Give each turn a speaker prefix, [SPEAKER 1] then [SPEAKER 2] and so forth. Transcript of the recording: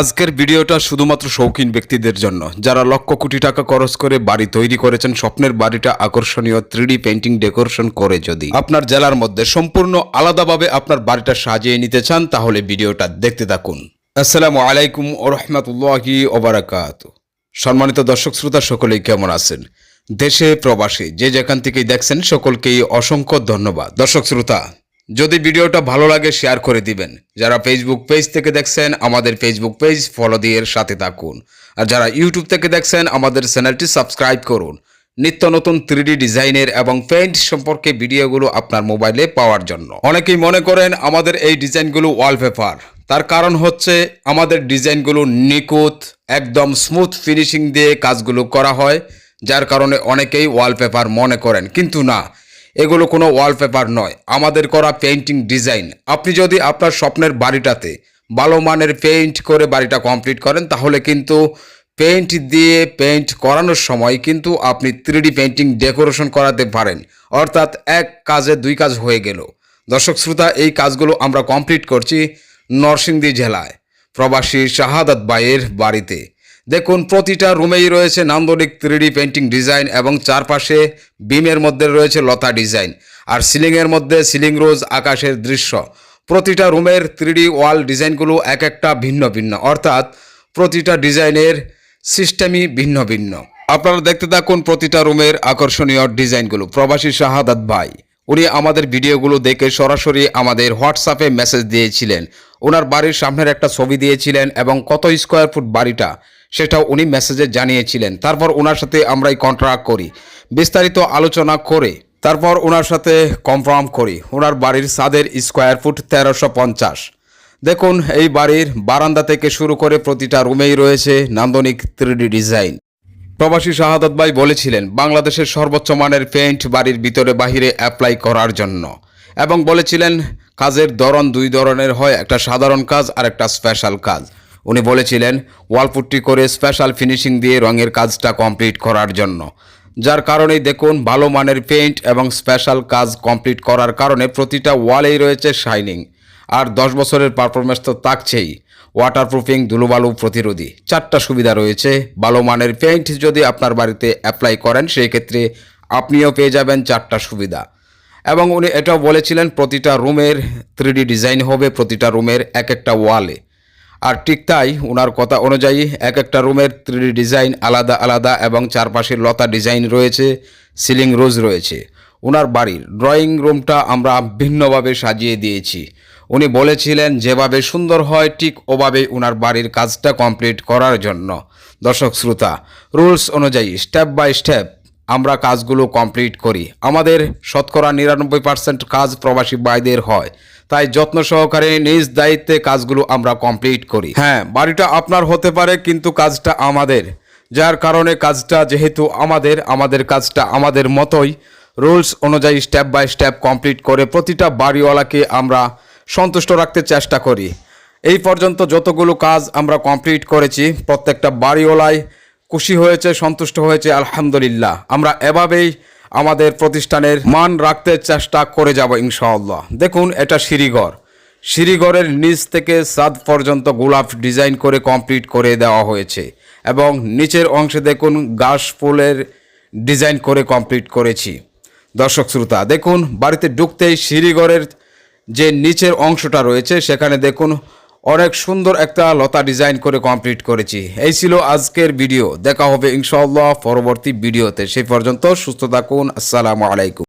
[SPEAKER 1] আজকের ভিডিওটা শুধুমাত্র শৌখিন ব্যক্তিদের জন্য। যারা লক্ষ কোটি টাকা খরচ করে বাড়ি তৈরি করেছেন, স্বপ্নের বাড়িটা আকর্ষণীয় থ্রিডি পেন্টিং ডেকোরেশন করে যদি আপনার জেলার মধ্যে সম্পূর্ণ আলাদাভাবে আপনার বাড়িটা সাজিয়ে নিতে চান, তাহলে ভিডিওটা দেখতে থাকুন। আসসালামু আলাইকুম ও রহমতুল্লাহি ওবরাকাত সম্মানিত দর্শক শ্রোতা, সকলেই কেমন আছেন? দেশে প্রবাসী যে যেখান থেকেই দেখছেন, সকলকেই অসংখ্য ধন্যবাদ। দর্শক শ্রোতা যদি ভিডিওটা ভালো লাগে শেয়ার করে দিবেন। যারা ফেসবুক পেজ থেকে দেখছেন, আমাদের ফেসবুক পেজ ফলো দিয়ে সাথে থাকুন। আর যারা ইউটিউব থেকে দেখছেন, আমাদের চ্যানেলটি সাবস্ক্রাইব করুন। নিত্য নতুন থ্রিডি ডিজাইনের এবং পেইন্ট সম্পর্কে ভিডিওগুলো আপনার মোবাইলে পাওয়ার জন্য। অনেকেই মনে করেন, আমাদের এই ডিজাইনগুলো ওয়ালপেপার তার কারণ হচ্ছে, আমাদের ডিজাইনগুলো নিখুঁত, একদম স্মুথ ফিনিশিং দিয়ে কাজগুলো করা হয়, যার কারণে অনেকেই ওয়ালপেপার মনে করেন। কিন্তু না এগুলো কোনো ওয়ালপেপার নয়। আমাদের করা পেইন্টিং ডিজাইন আপনি যদি আপনার স্বপ্নের বাড়িটাতে ভালো মানের পেইন্ট করে বাড়িটা কমপ্লিট করেন, তাহলে কিন্তু পেইন্ট দিয়ে পেইন্ট করানোর সময় কিন্তু আপনি থ্রিডি পেইন্টিং ডেকোরেশন করাতে পারেন। অর্থাৎ এক কাজে দুই কাজ হয়ে গেল। দর্শক শ্রোতা, এই কাজগুলো আমরা কমপ্লিট করছি নরসিংদী জেলায়। প্রবাসী শাহাদাত বাইয়ের বাড়িতে। দেখুন, প্রতিটা রুমেই রয়েছে নান্দনিক থ্রিডি পেন্টিং ডিজাইন এবং চারপাশে বিমের মধ্যে রয়েছে লতা ডিজাইন আর সিলিংয়ের মধ্যে সিলিং রোজ আকাশের দৃশ্য। প্রতিটা রুমের থ্রিডি ওয়াল ডিজাইনগুলো এক একটা ভিন্ন ভিন্ন, অর্থাৎ প্রতিটা ডিজাইনের সিস্টেমই ভিন্ন ভিন্ন। আপনারা দেখতে থাকুন প্রতিটা রুমের আকর্ষণীয় ডিজাইনগুলো। প্রবাসী শাহাদাত ভাই, উনি আমাদের ভিডিওগুলো দেখে সরাসরি আমাদের হোয়াটসঅ্যাপে মেসেজ দিয়েছিলেন। ওনার বাড়ির সামনের একটা ছবি দিয়েছিলেন এবং কত স্কোয়ার ফুট বাড়িটা সেটাও উনি মেসেজে জানিয়েছিলেন। তারপর ওনার সাথে আমরা এই কন্ট্রাক্ট করি। বিস্তারিত আলোচনা করে, তারপর ওনার সাথে কনফার্ম করি। ওনার বাড়ির সাদের স্কোয়ার ফুট তেরোশো পঞ্চাশ। দেখুন, এই বাড়ির বারান্দা থেকে শুরু করে প্রতিটা রুমেই রয়েছে নান্দনিক থ্রিডি ডিজাইন প্রবাসী শাহাদত ভাই বলেছিলেন, বাংলাদেশের সর্বোচ্চ মানের পেইন্ট বাড়ির ভিতরে বাহিরে অ্যাপ্লাই করার জন্য। এবং বলেছিলেন, কাজের ধরন দুই ধরনের হয়, একটা সাধারণ কাজ আর একটা স্পেশাল কাজ। উনি বলেছিলেন, ওয়ালপুট্টি করে স্পেশাল ফিনিশিং দিয়ে রঙের কাজটা কমপ্লিট করার জন্য। যার কারণেই দেখুন, ভালো মানের পেইন্ট এবং স্পেশাল কাজ কমপ্লিট করার কারণে প্রতিটা ওয়ালেই রয়েছে শাইনিং আর দশ বছরের পারফরমেন্স তো থাকছেই। ওয়াটারপ্রুফিং ধুলোবালু প্রতিরোধী। চারটা সুবিধা রয়েছে। ভালো মানের পেইন্ট যদি আপনার বাড়িতে অ্যাপ্লাই করেন, সেই ক্ষেত্রে আপনিও পেয়ে যাবেন চারটা সুবিধা। এবং উনি এটাও বলেছিলেন, প্রতিটা রুমের থ্রিডি ডিজাইন হবে, প্রতিটা রুমের এক একটা ওয়ালে। আর ঠিক তাই ওনার কথা অনুযায়ী এক একটা রুমের থ্রিডি ডিজাইন আলাদা আলাদা এবং চারপাশে লতা ডিজাইন রয়েছে, সিলিং রোজ রয়েছে। ওনার বাড়ির ড্রয়িং রুমটা আমরা ভিন্নভাবে সাজিয়ে দিয়েছি। উনি বলেছিলেন, যেভাবে সুন্দর হয়, ঠিক ওভাবে ওনার বাড়ির কাজটা কমপ্লিট করার জন্য। দর্শক, শ্রোতা রুলস অনুযায়ী স্টেপ বাই স্টেপ আমরা কাজগুলো কমপ্লিট করি। আমাদের শতকরা নিরানব্বই পার্সেন্ট কাজ প্রবাসী বাইদের হয়। তাই যত্ন সহকারে নিজ দায়িত্বে কাজগুলো আমরা কমপ্লিট করি। হ্যাঁ বাড়িটা আপনার হতে পারে, কিন্তু কাজটা আমাদের। যার কারণে কাজটা যেহেতু আমাদের আমাদের কাজটা আমাদের মতোই। রুলস অনুযায়ী স্টেপ বাই স্টেপ কমপ্লিট করে প্রতিটা বাড়িওয়ালাকে আমরা সন্তুষ্ট রাখতে চেষ্টা করি। এই পর্যন্ত যতগুলো কাজ আমরা কমপ্লিট করেছি, প্রত্যেকটা বাড়িওয়ালাই খুশি হয়েছে, সন্তুষ্ট হয়েছে, আলহামদুলিল্লাহ। আমরা এভাবেই আমাদের প্রতিষ্ঠানের মান রাখতে চেষ্টা করে যাব ইনশাআল্লাহ। দেখুন, এটা সিঁড়িঘর। সিঁড়িঘরের নিচ থেকে সাদ পর্যন্ত গোলাপ ডিজাইন করে কমপ্লিট করে দেওয়া হয়েছে এবং নিচের অংশে দেখুন, গাছ ফুলের ডিজাইন করে কমপ্লিট করেছি। দর্শক শ্রোতা, দেখুন, বাড়িতে ঢুকতেই সিঁড়িঘরের যে নিচের অংশটা রয়েছে, সেখানে দেখুন অনেক সুন্দর একটা লতা ডিজাইন করে কমপ্লিট করেছি। এই ছিল আজকের ভিডিও দেখা হবে ইনশাল্লাহ পরবর্তী ভিডিওতে সেই পর্যন্ত সুস্থ থাকুন। আসসালামু আলাইকুম।